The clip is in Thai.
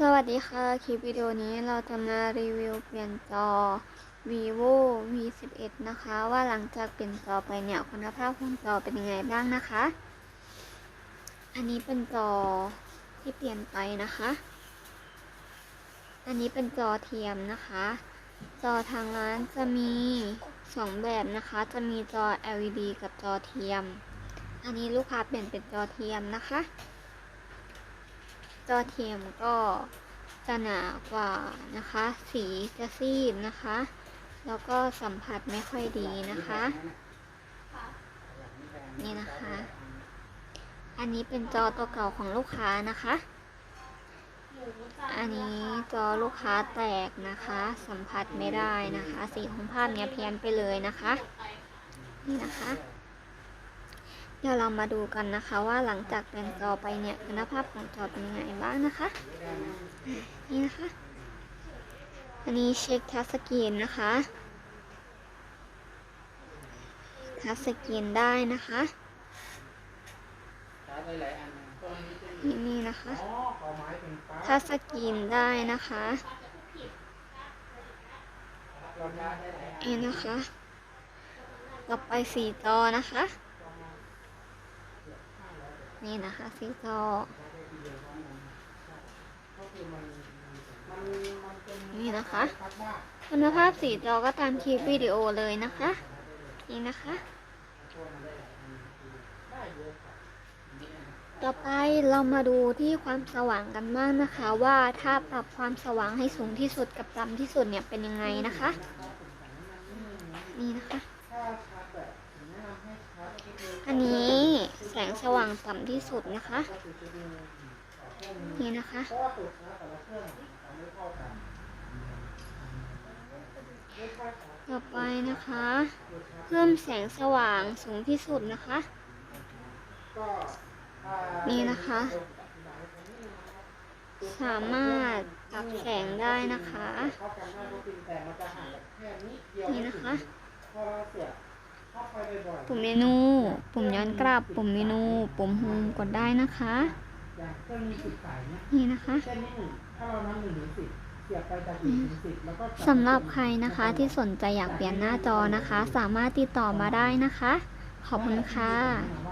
สวัสดีค่ะ คลิปวิดีโอนี้เราจะมารีวิวเปลี่ยนจอ vivo v 1 1นะคะ ว่าหลังจากเปลี่ยนจอไปเนี่ย คุณภาพของจอเป็นยังไงบ้างนะคะ อันนี้เป็นจอที่เปลี่ยนไปนะคะ อันนี้เป็นจอเทียมนะคะ จอทางร้านจะมีสองแบบนะคะ จะมีจอ LED กับจอเทียม อันนี้ลูกค้าเปลี่ยนเป็นจอเทียมนะคะ จอเทียมก็จะหนากว่านะคะ สีจะซีดนะคะ แล้วก็สัมผัสไม่ค่อยดีนะคะ นี่นะคะ อันนี้เป็นจอตัวเก่าของลูกค้านะคะ อันนี้จอลูกค้าแตกนะคะ สัมผัสไม่ได้นะคะ สีของภาพเนี้ยเพี้ยนไปเลยนะคะ นี่นะคะ เดี๋ยวเรามาดูกันนะคะว่าหลังจากเปลี่ยนจอไปเนี่ยคุณภาพของจอเป็นยังไงบ้างนะคะ นี่นะคะ อันนี้เช็คทัชสกรีนนะคะทัชสกรีนได้นะคะนี่นี่นะคะทัชสกรีนได้นะคะนี่นะคะ ต่อไปสี่จอนะคะ นี่นะคะสีจอนี่นะคะคุณภาพสีจอก็ตามคลิปวิดีโอเลยนะคะ นี่นะคะ ต่อไปเรามาดูที่ความสว่างกันบ้างนะคะ ว่าถ้าปรับความสว่างให้สูงที่สุดกับต่ำที่สุดเนี่ยเป็นยังไงนะคะ นี่นะคะ ถ้าชาร์จแบบผมแนะนำให้ชาร์จที่ อันนี้แสว่างต่ำที่สุดนะคะ นี่นะคะ ต่อไปนะคะ เพิ่มแสงสว่างสูงที่สุดนะคะ นี่นะคะ สามารถปรับแสงได้นะคะ นี่นะคะ คะพอเราเสียบเข้าไปบ่อยๆปุ่มเมนู ปุ่มย้อนกลับ ปุ่มเมนู ปุ่มโฮมกดได้นะคะอย่างเครื่องมีสิบสายเนี่ยนี่นะคะเช่นนี้หนึ่งถ้าเรานับหนึ่งถึงสิบเสียบไปจากหนึ่งถึงสิบแล้วก็จัสำหรับใครนะคะที่สนใจอยากเปลี่ยนหน้าจอนะคะ สามารถติดต่อมาได้นะคะ ขอบคุณค่ะว่า